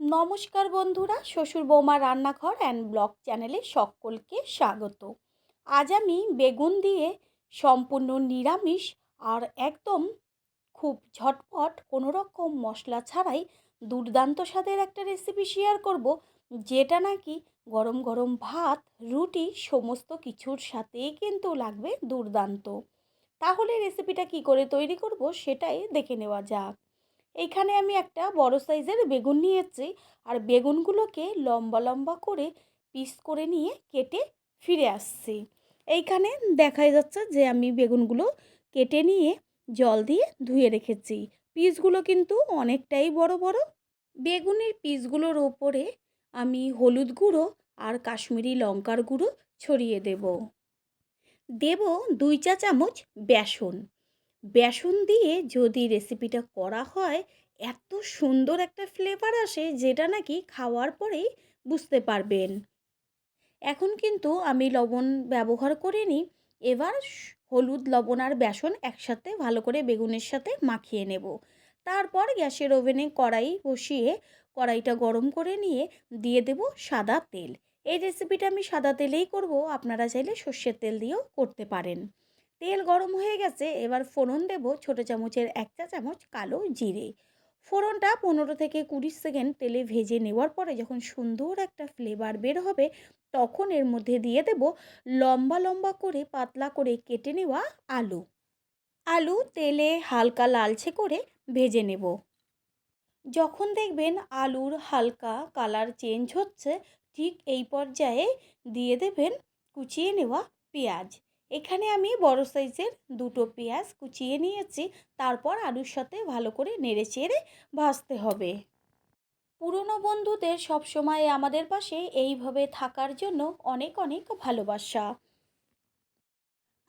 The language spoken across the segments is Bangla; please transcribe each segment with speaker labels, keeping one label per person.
Speaker 1: নমস্কার বন্ধুরা, শ্বশুর বৌমা রান্নাঘর অ্যান্ড ব্লগ চ্যানেলে সকলকে স্বাগত। আজ আমি বেগুন দিয়ে সম্পূর্ণ নিরামিষ আর একদম খুব ঝটপট কোনো রকম মশলা ছাড়াই দুর্দান্ত স্বাদের একটা রেসিপি শেয়ার করব, যেটা নাকি গরম গরম ভাত, রুটি, সমস্ত কিছুর সাথেই কিন্তু লাগবে দুর্দান্ত। তাহলে রেসিপিটা কি করে তৈরি করব সেটাই দেখে নেওয়া যাক। এইখানে আমি একটা বড় সাইজের বেগুন নিয়েছি। আর বেগুনগুলোকে লম্বা লম্বা করে পিস করে নিয়ে কেটে ফিরে আসছি। এইখানে দেখাই যাচ্ছে যে আমি বেগুনগুলো কেটে নিয়ে জল দিয়ে ধুয়ে রেখেছি। পিসগুলো কিন্তু অনেকটাই বড় বড়। বেগুনের পিসগুলোর ওপরে আমি হলুদ গুঁড়ো আর কাশ্মীরি লঙ্কার গুঁড়ো ছড়িয়ে দেব। দেব দুই চা চামচ বেসন। বেসন দিয়ে যদি রেসিপিটা করা হয়, এত সুন্দর একটা ফ্লেভার আসে যেটা নাকি খাওয়ার পরেই বুঝতে পারবেন। এখন কিন্তু আমি লবণ ব্যবহার করিনি এবার হলুদ, লবণ আর বেসন একসাথে ভালো করে বেগুনের সাথে মাখিয়ে নেব। তারপর গ্যাসের ওভেনে কড়াই বসিয়ে কড়াইটা গরম করে নিয়ে দিয়ে দেব সাদা তেল। এই রেসিপিটা আমি সাদা তেলেই করব, আপনারা চাইলে সর্ষের তেল দিয়েও করতে পারেন। তেল গরম হয়ে গেছে, এবার ফোড়ন দেব ছোটো চামচের এক চা চামচ কালো জিরে। ফোড়নটা পনেরো থেকে কুড়ি সেকেন্ড তেলে ভেজে নেওয়ার পরে যখন সুন্দর একটা ফ্লেভার বের হবে, তখন এর মধ্যে দিয়ে দেব লম্বা লম্বা করে পাতলা করে কেটে নেওয়া আলু। আলু তেলে হালকা লালচে করে ভেজে নেব। যখন দেখবেন আলুর হালকা কালার চেঞ্জ হচ্ছে, ঠিক এই পর্যায়ে দিয়ে দেবেন কুচিয়ে নেওয়া পেঁয়াজ। এখানে আমি বড় সাইজের দুটো পেঁয়াজ কুচিয়ে নিয়েছি। তারপর আলুর সাথে ভালো করে নেড়ে চেড়ে ভাজতে হবে। পুরনো বন্ধুদের সবসময় আমাদের পাশে এইভাবে থাকার জন্য অনেক অনেক ভালোবাসা।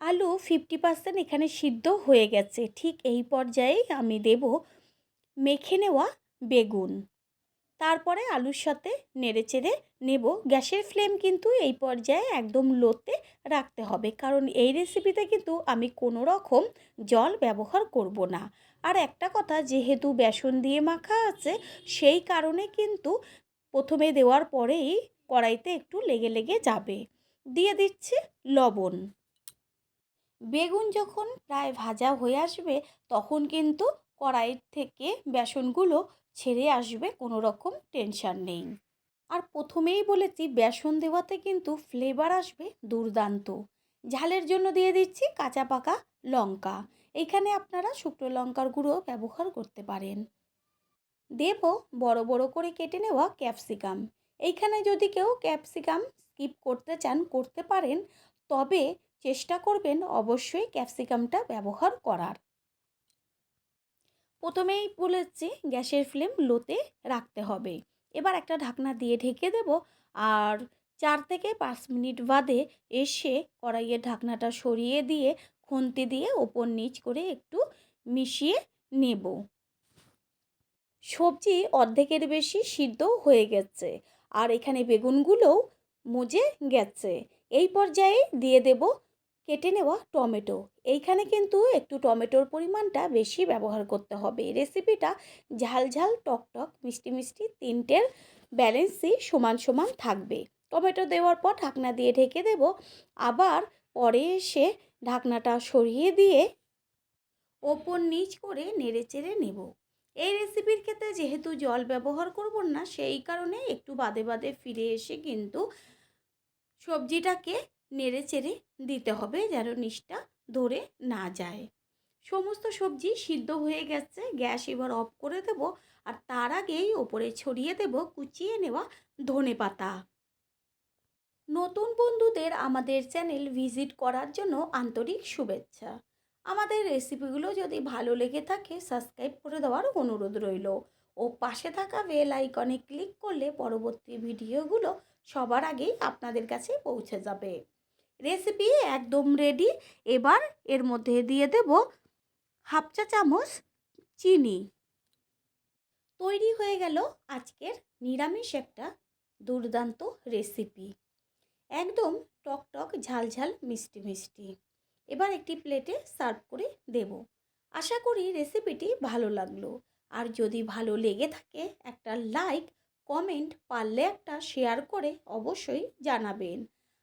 Speaker 1: আলু ফিফটি পার্সেন্ট এখানে সিদ্ধ হয়ে গেছে। ঠিক এই পর্যায়েই আমি দেব মেখে নেওয়া বেগুন। তারপরে আলুর সাথে নেড়ে চেড়ে নেব। গ্যাসের ফ্লেম কিন্তু এই পর্যায়ে একদম লোতে রাখতে হবে। কারণ এই রেসিপিতে কিন্তু আমি কোনো রকম জল ব্যবহার করব না। আর একটা কথা, যেহেতু বেসন দিয়ে মাখা আছে, সেই কারণে কিন্তু প্রথমে দেওয়ার পরেই কড়াইতে একটু লেগে লেগে যাবে। দিয়ে দিচ্ছি লবণ। বেগুন যখন প্রায় ভাজা হয়ে আসবে, তখন কিন্তু কড়াই থেকে বেসনগুলো ছেড়ে আসবে, কোনো রকম টেনশান নেই। আর প্রথমেই বলেছি, বেসন দেওয়াতে কিন্তু ফ্লেভার আসবে দুর্দান্ত। ঝালের জন্য দিয়ে দিচ্ছি কাঁচা পাকা লঙ্কা। এইখানে আপনারা শুকনো লঙ্কার গুঁড়ো ব্যবহার করতে পারেন। দেব বড় বড় করে কেটে নেওয়া ক্যাপসিকাম এইখানে যদি কেউ ক্যাপসিকাম স্কিপ করতে চান, করতে পারেন, তবে চেষ্টা করবেন অবশ্যই ক্যাপসিকামটা ব্যবহার করার। প্রথমেই বলেছি গ্যাসের ফ্লেম লোতে রাখতে হবে। এবার একটা ঢাকনা দিয়ে ঢেকে দেব আর চার থেকে পাঁচ মিনিট বাদে এসে কড়াইয়ের ঢাকনাটা সরিয়ে দিয়ে খুন্তি দিয়ে ওপর নিচ করে একটু মিশিয়ে নেব। সবজি অর্ধেকের বেশি সিদ্ধ হয়ে গেছে আর এখানে বেগুনগুলোও মজে গেছে। এই পর্যায়ে দিয়ে দেব কেটে নেওয়া টমেটো। এইখানে কিন্তু একটু টমেটোর পরিমাণটা বেশি ব্যবহার করতে হবে। রেসিপিটা ঝাল ঝাল, টক টক, মিষ্টি মিষ্টি তিনটের ব্যালেন্সই সমান সমান থাকবে। টমেটো দেওয়ার পর ঢাকনা দিয়ে ঢেকে দেব। আবার পরে এসে ঢাকনাটা সরিয়ে দিয়ে ওপর নিচ করে নেড়ে চেড়ে নেব। এই রেসিপির ক্ষেত্রে যেহেতু জল ব্যবহার করব না, সেই কারণে একটু বাদে বাদে ফিরে এসে কিন্তু সবজিটাকে নেড়ে চেড়ে দিতে হবে যেন নিচটা ধরে না যায়। সমস্ত সবজি সিদ্ধ হয়ে গেছে, গ্যাস এবার অফ করে দেব আর তার আগেই ওপরে ছড়িয়ে দেব কুচিয়ে নেওয়া ধনে পাতা। নতুন বন্ধুদের আমাদের চ্যানেল ভিজিট করার জন্য আন্তরিক শুভেচ্ছা। আমাদের রেসিপিগুলো যদি ভালো লেগে থাকে, সাবস্ক্রাইব করে দেওয়ার অনুরোধ রইল। ও পাশে থাকা বেল আইকনে ক্লিক করলে পরবর্তী ভিডিওগুলো সবার আগেই আপনাদের কাছে পৌঁছে যাবে। রেসিপি একদম রেডি এবার এর মধ্যে দিয়ে দেব হাফ চা চামচ চিনি। তৈরি হয়ে গেল আজকের নিরামিষ একটা দুর্দান্ত রেসিপি একদম টক টক, ঝাল ঝাল, মিষ্টি মিষ্টি। এবার একটি প্লেটে সার্ভ করে দেব। আশা করি রেসিপিটি ভালো লাগল। আর যদি ভালো লেগে থাকে একটা লাইক কমেন্ট পারলে একটা শেয়ার করে অবশ্যই জানাবেন।